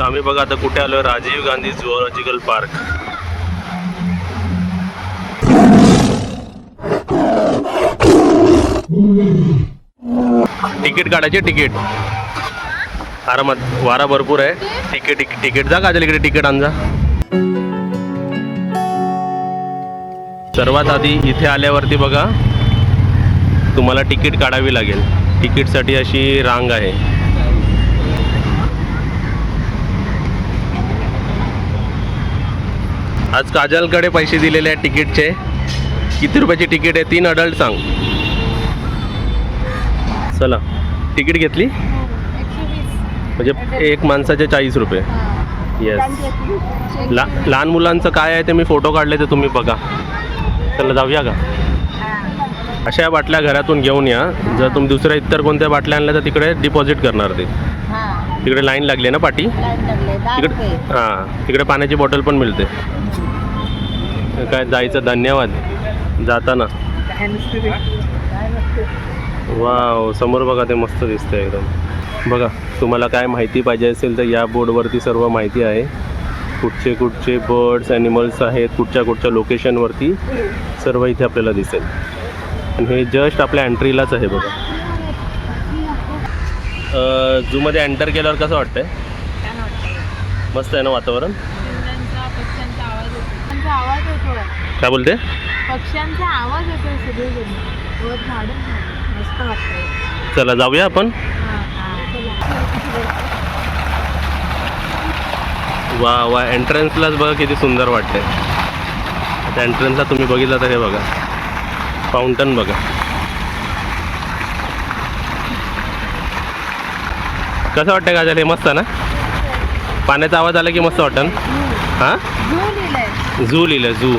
तर आम्ही बघा आता कुठे आलो Rajiv Gandhi zoological park ticket काढायचे तिकीट आरामात वारा भरपूर आहे. तिकीट तिकीट जा का इकडे तिकीट आणजा सर्वात आधी इथे आल्यावरती बघा तुम्हाला तिकीट काढावी लागेल. तिकीटसाठी अशी रांग आहे. आज काजलकडे पैसे दिलेले आहेत तिकीटचे. किती रुपयाची तिकीट आहे? तीन अडल्ट सांग. चला. तिकीट घेतली? म्हणजे एक माणसाचे चाळीस रुपये. येस ला लहान मुलांचं काय आहे ते मी फोटो काढले ते तुम्ही बघा. चला जाऊया का? अशा बाटल्या घरातून घेऊन या. जर तुम्ही दुसऱ्या इतर कोणत्या बाटल्या आणल्या तर तिकडे डिपॉझिट करणार ते. तिकडे लाईन लागली आहे ना पाठी तिकडे हां तिकडे पाण्याची बॉटल पण मिळते. काय जायचं? धन्यवाद. जाताना. वाव समोर बघा ते मस्त दिसतंय एकदम. बघा तुम्हाला काय माहिती पाहिजे असेल तर या बोर्डवरती सर्व माहिती आहे. कुठचे कुठचे बर्ड्स ॲनिमल्स आहेत कुठच्या कुठच्या लोकेशनवरती सर्व इथे आपल्याला दिसेल. आणि हे जस्ट आपल्या एंट्रीलाच आहे बघा. झूमध्ये एंटर केल्यावर कसं वाटतंय? मस्त आहे ना वातावरण? काय बोलते? पक्ष्यांचा आवाज येतो सगळीकडे वर झाडं मस्त वाटतंय. चला जाऊया आपण. वा वा. एंट्रन्सलाच बघा किती सुंदर वाटतंय. आता एंट्रन्सला तुम्ही बघितलं तर हे बघा. फाउंटन बघा. कसं वाटतं का हे मस्त ना? पाण्याचा आवाज आला की मस्त वाटतं हां? झू लिहिलं झू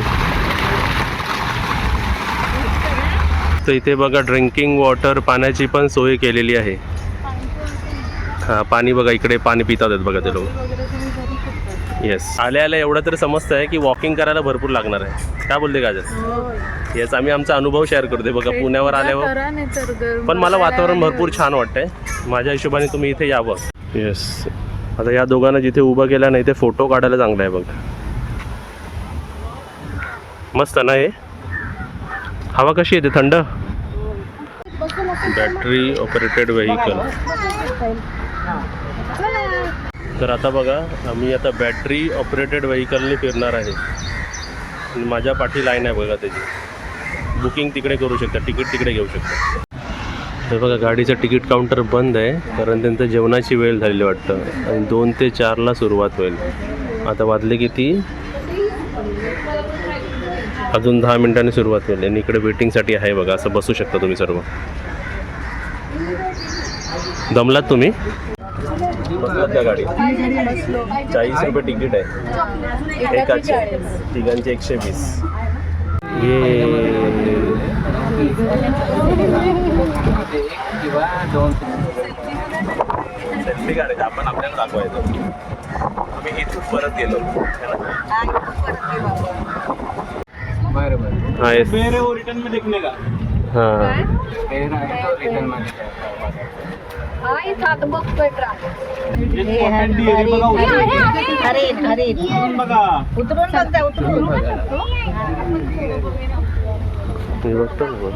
तर इथे बघा ड्रिंकिंग वॉटर पाण्याची पण सोय केलेली आहे. हां पाणी बघा इकडे पाणी पितात बघा ते लोक. येस आल्या आल्या एवढं तर समजतं आहे की वॉकिंग करायला भरपूर लागणार आहे. काय बोलते काजल येस आम्ही आमचा अनुभव शेअर करतोय. बघा पुण्यावर आल्यावर. पण मला वातावरण भरपूर छान वाटतंय. माझ्या हिशोबाने तुम्ही इथे यावं येस आता या दोघांना जिथे उभं केलं नाही ते फोटो काढायला चांगलं आहे बघ. मस्त ना हे? हवा कशी येते? थंड? बॅटरी ऑपरेटेड व्हेकल तर आता बघा मी आता बॅटरी ऑपरेटेड व्हेकलने फिरणार आहे. माझ्या पाठी लाईन आहे बघा त्याची. बुकिंग तिकडे करू शकता तिकीट तिकडे घेऊ शकता. तर बघा गाडीचं तिकीट काउंटर बंद आहे कारण त्यांचं जेवणाची वेळ झालेली वाटतं. आणि दोन ते चारला सुरुवात होईल. आता वाजले किती? अजून दहा मिनिटांनी सुरुवात होईल. आणि इकडे वेटिंगसाठी आहे बघा असं बसू शकता तुम्ही सर्व. दमलात तुम्ही? बसलात का गाडी चाळीस रुपये तिकीट आहे. एकाचे. तिघांचे एकशे वीस. ये. सेल्फी काढायचं आपण आपल्याला दाखवायचं. आम्ही इथून परत गेलो. बरं बरं हा रिटर्न में देखने का हां. रिटर्नमध्ये. एक कॉन्टॅक्ट आहे रे बघा उतरून. हरिण हरिण उतरून बघा. उतरून बघता उतरून. मी बघतो ना मग.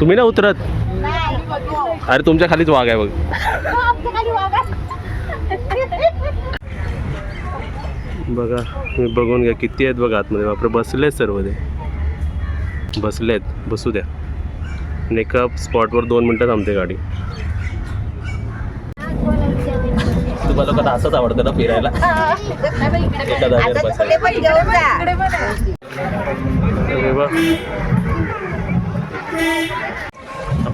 तुम्ही ना उतरत? अरे तुमच्या खालीच वाघ आहे बघ. बघा तुम्ही बघून घ्या किती आहेत बघा आतमध्ये. बापरे बसलेत सर्व ते बसलेत बसू द्या. एका स्पॉटवर दोन मिनटं थांबते गाडी. तुम्हाला कदा असंच आवडतं ना फिरायला? एका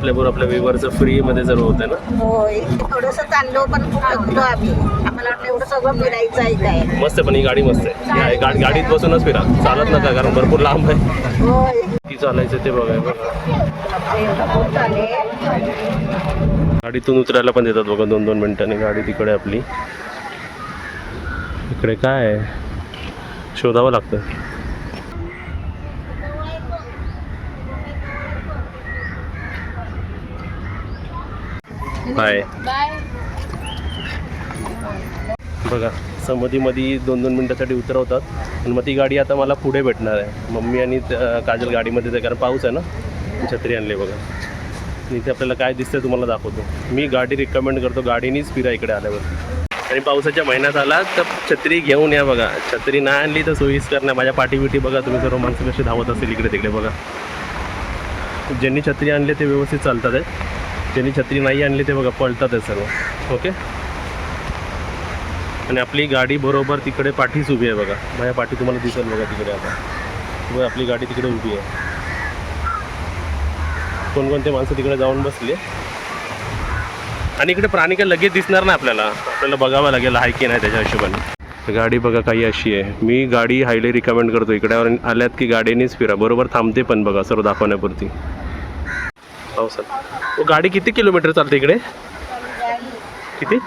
आपल्याबरोबर आपल्या विवरचं फ्रीमध्ये सर्व होतं ना? होय. थोडस चाललो पण खूप थकलो आम्ही. आम्हाला वाटलं एवढं सगळं फिरायचं आहे काय मस्त पण ही गाडी मस्त आहे. या- गाडीत बसूनच फिरा. चालत नका कारण भरपूर लांब आहे. होय. किती चालायचं ते बघाय बघा. एवढं खूप चालेल गाडीतून उतरायला पण देतात बघा दोन दोन मिनिटांनी. गाडी तिकडे आपली. इकडे काय आहे? शोधावं लागतं. बाय. बघा समधीमध्ये दोन दोन मिनटासाठी उतरवतात. आणि मग ती गाडी आता मला पुढे भेटणार आहे. मम्मी आणि काजल गाडीमध्येच आहे कारण पाऊस आहे ना? छत्री आणली बघा. इथे आपल्याला काय दिसतंय तुम्हाला दाखवतो. मी गाडी रिकमेंड करतो. गाडीनीच फिरा इकडे आल्यावर. आणि पावसाच्या महिन्यात आला तर छत्री घेऊन या बघा. छत्री नाही आणली तर सोयीस्कर नाही. माझ्या पाठी बिठी बघा तुम्ही सर्व माणसं कशी धावत असेल इकडे तिकडे बघा. ज्यांनी छत्री आणली ते व्यवस्थित चालतात आहे. ज्यांनी छत्री नाही आणली ते बघा पळतात आहे सर्व. ओके? आणि आपली गाडी बरोबर तिकडे पाठीच उभी आहे बघा. माझ्या पाठी तुम्हाला दिसेल बघा तिकडे आता. बघा आपली गाडी तिकडे उभी आहे. कोणकोणते माणसं तिकडे जाऊन बसले आणि इकडे प्राणी काय लगेच दिसणार नाही आपल्याला. आपल्याला बघावं लागेल आहे की नाही त्याच्या हिशोबाने. गाडी बघा काही अशी आहे. मी गाडी हायली रिकमेंड करतो. इकडे आल्यात की गाडीनेच फिरा. बरोबर थांबते पण बघा सर्व दाखवण्यापुरती. हो सर गाडी किती किलोमीटर चालते इकडे? किती?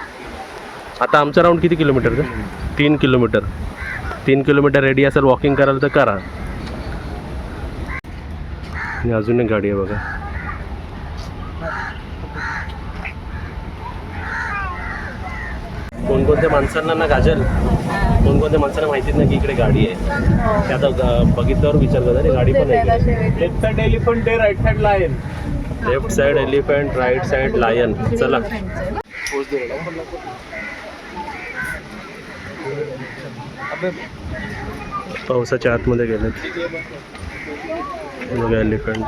आता आमचा राऊंड किती किलोमीटर तीन किलोमीटर. तीन किलोमीटर रेडी असेल वॉकिंग कराल तर करा. आणि अजून एक गाडी आहे बघा. कोणकोणत्या माणसांना ना गाजल कोणकोणत्या माणसांना माहितीच नाही की इकडे गाडी आहे? ते आता बघितल्यावर विचार करतात गाडी पण आहे. लेफ्ट साइड एलिफंट डे राईट साईडला आहे left side elephant right side lion. चला। पावसाच्या आतमध्ये गेलेत. बघा एलिफंट.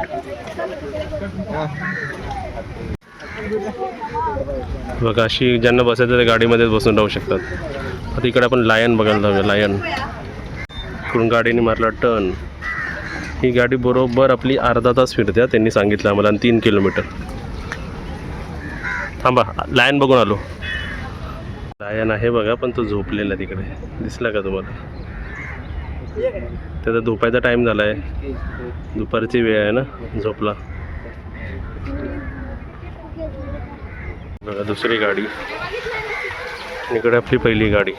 बघा अशी ज्यांना बसायचं ते गाडीमध्येच बसून राहू शकतात. आता इकडे आपण लायन बघायला जाऊया लायन. इकडून गाडीने मारला टर्न. ही गाडी बरोबर आपली अर्धा तास फिरते त्यांनी सांगितलं आम्हाला आणि तीन किलोमीटर. थांबा लायन बघून आलो. लायन आहे बघा पण तो झोपलेला तिकडे. दिसला का तुम्हाला? त्याचा झोपायचा टाईम झाला आहे दुपारची वेळ आहे ना झोपला. बघा दुसरी गाडी. इकडे आपली पहिली गाडी.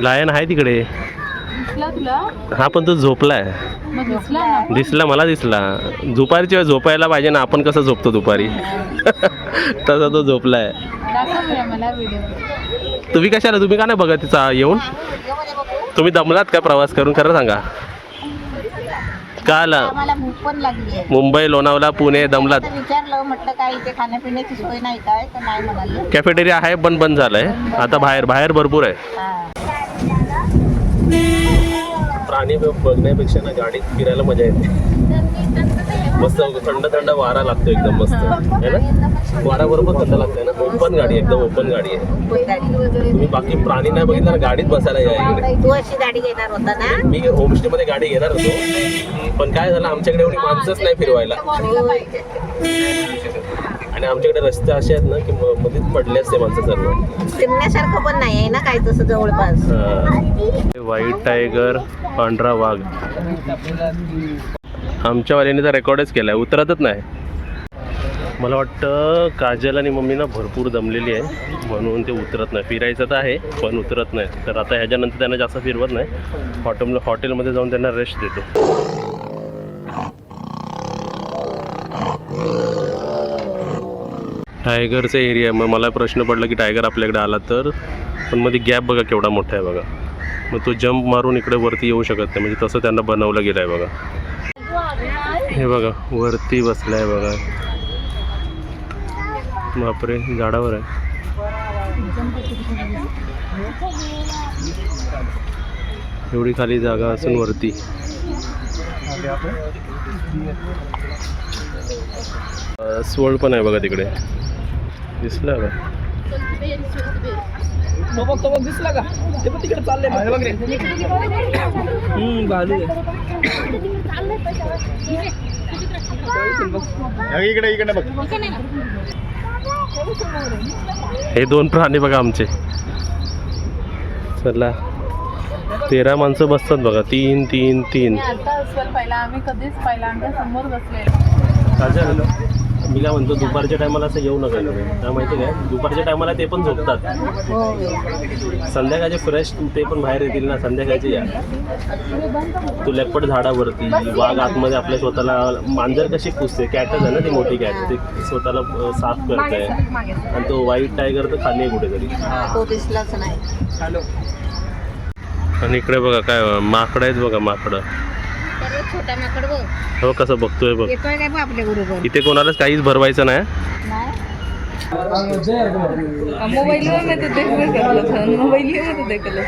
लायन आहे तिकडे. दिसला तुला? हा पण तो झोपलाय. मग दिसला ना दिसला मला दिसला. दुपारची वेळ झोपायला पाहिजे ना आपण कसं झोपतो दुपारी? तसा तो झोपलाय. दाखव बरं मला व्हिडिओ तुम्ही कशाला तुम्ही का नाही बघा तिचा येऊन? तुम्ही दमलात का प्रवास करून? खरं सांगा. का आला आम्हाला भूक पण लागली आहे. मुंबई लोणावळा पुणे दमलात. तर विचारलं म्हटलं काय इथे खाण्यापिण्याची सोय नाही काय? तर नाही म्हणाले. कॅफेटेरिया आहे पण बंद झालंय. आता बाहेर बाहेर भरपूर आहे. हा. प्राणी बघण्यापेक्षा ना गाडीत फिरायला मजा येते. मस्त थंड थंड वारा लागतो एकदम मस्त. है. ना? वारा बरोबर थंड लागतंय ना? ओपन गाडी एकदम ओपन गाडी आहे. तुम्ही बाकी प्राणी नाही बघितलं ना गाडीत बसायला या इकडे. तू अशी गाडी घेणार होता ना? मी होमस्टे मध्ये गाडी घेणार होतो. पण काय झालं आमच्याकडे एवढी माणसंच नाही फिरवायला. आणि आमच्याकडे रस्ते असे आहेत ना की म- मध्येच पडले असते माणसं सर्व. फिरण्यासारखं पण नाही आहे ना काही तसं जवळपास? व्हाईट टायगर पांढरा वाघ. आमच्यावाल्याने तर रेकॉर्डच केलाय उतरतच नाही. मला वाटतं काजल आणि मम्मी ना भरपूर दमलेली आहे म्हणून ते उतरत नाही. फिरायचं तर आहे पण उतरत नाही. तर आता ह्याच्यानंतर त्यांना जास्त फिरवत नाही. हॉटेल हॉटेलमध्ये जाऊन त्यांना रेस्ट देतो. टायगरचा एरिया मग मला प्रश्न पडला की टायगर आपल्याकडे आला तर? पण मध्ये गॅप बघा केवढा मोठा आहे बघा. मग तो जंप मारून इकडे वरती येऊ शकत नाही. म्हणजे तसं त्यांना बनवलं गेलं आहे बघा. हे बघा वरती बसलाय बघा. बापरे झाडावर आहे. एवढी खाली जागा असून वरती. स्वळ पण आहे बघा तिकडे. दिसलं का? तो बघ तो बघ दिसला का? ते पण तिकडे चालले बघ. बघ रे. हम्म बाजू इकडे इकडे बघ. हे दोन प्राणी बघा आमचे. चला. तेरा माणसं बसतात बघा. तीन तीन तीन. पाहिला. आम्ही कधीच पाहिला. आमच्यासमोर बसलेलो. काजल मी काय म्हणतो दुपारच्या टायमाला असं येऊ नका काय माहिती काय दुपारच्या टायमाला ते पण झोपतात. संध्याकाळचे फ्रेश ते पण बाहेर येतील ना संध्याकाळचे या. तू लेपट झाडावरती वाघ आतमध्ये आपल्या स्वतःला मांजर कशी पुसते कॅटच आहे ना ती मोठी कॅट ते स्वतःला साफ करते आणि तो व्हाईट टायगर तर खाली आहे कुठेतरी. तो दिसलाच नाही. हॅलो. आणि इकडे बघा काय माकडं आहेत बघा माकडं. सर्वात छोटा माकड बघ. हो कसं बघतोय बघ. येतोय काय बघ आपल्या बरोबर. इथे कोणालाच काहीच भरवायचं नाही मोबाईल में तो देखने कर लो था मोबाइल में तो देख लो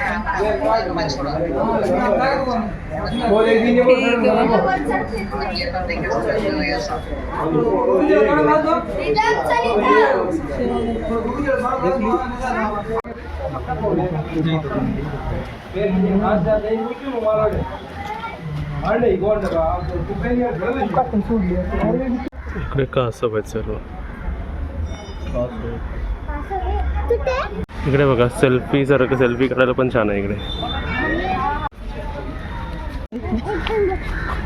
इकडे का असं पाहिजे सर्व इकडे बघा सेल्फी सारखं सेल्फी काढायला पण छान आहे इकडे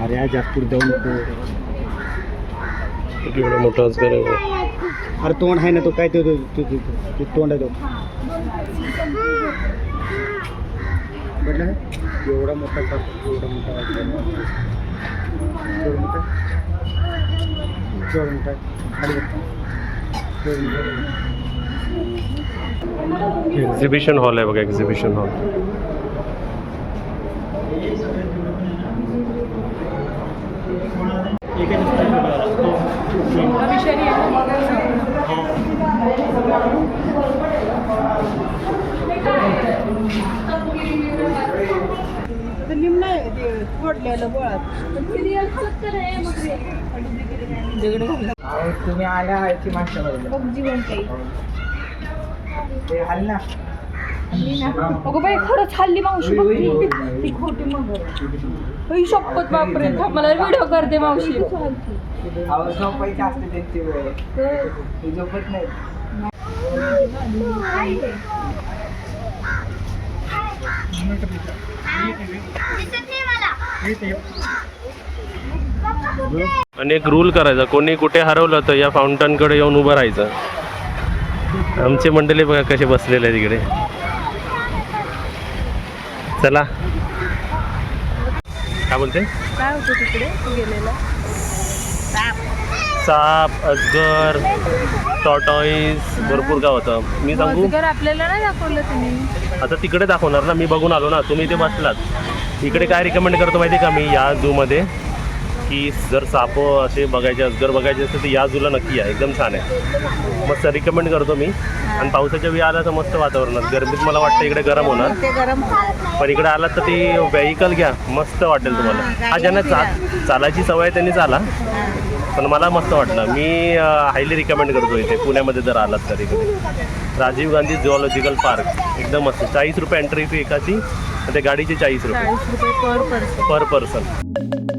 अरे जास्त जाऊ नको एवढं मोठं बघ. अरे तोंड आहे ना तो काय तो तोंड आहे तो म्हटलं ना एवढा मोठा साप, एवढा मोठा वाघ. एवढा मोठा एवढा मोठा खाली बघ. एवढा मोठा. एक्झिबिशन हॉल आहे बघा एक्झिबिशन हॉल तुम्ही आल्या याची मागच्या पबजी पण काही ते हल्ल ना. अगं बाई खरंच हल्ली मावशी बघ ती. ती खोटी मग शपथ बापरे थांब, मला व्हिडिओ करते मावशी. झोपायची असते त्यांची वेळ. ते झोपत नाही. आणि एक रूल करायचा कोणी कुठे हरवलं तर या फाउंटनकडे येऊन उभं राहायचं. आमचे मंडळी बघा कसे बसलेले आहेत इकडे चला. काय बोलते? काय होतं तिकडे? तू गेलेला साप अजगर टॉटॉईस भरपूर काय होतं. मी सांगू? अजगर आपल्याला नाही दाखवलं तुम्ही. आता तिकडे दाखवणार ना मी बघून आलो ना तुम्ही इथे बसलात. इकडे काय रिकमेंड करतो माहिती आहे का मी या झूमध्ये की जर साप असे बघायचे अजगर बघायचे असते तर या झूला नक्की आहे एकदम छान आहे. मस्त रिकमेंड करतो मी. आणि पावसाच्या वेळी आला तर मस्त वातावरणात गरमीत मला वाटतं इकडे गरम होणार. ते गरम. पण इकडे आलात तर ती व्हेकल घ्या. मस्त वाटेल तुम्हाला. हा ज्यांना चा चालायची सवय आहे त्यांनी चाला पण मला मस्त वाटलं. मी हायली रिकमेंड करतो इथे. पुण्यामध्ये जर आलात तर. इकडे राजीव गांधी झुऑलॉजिकल पार्क एकदम मस्त. चाळीस रुपये एंट्री फी एकाची. ते गाडीची चाळीस रुपये. चाळीस रुपये पर पर्सन पर पर्सन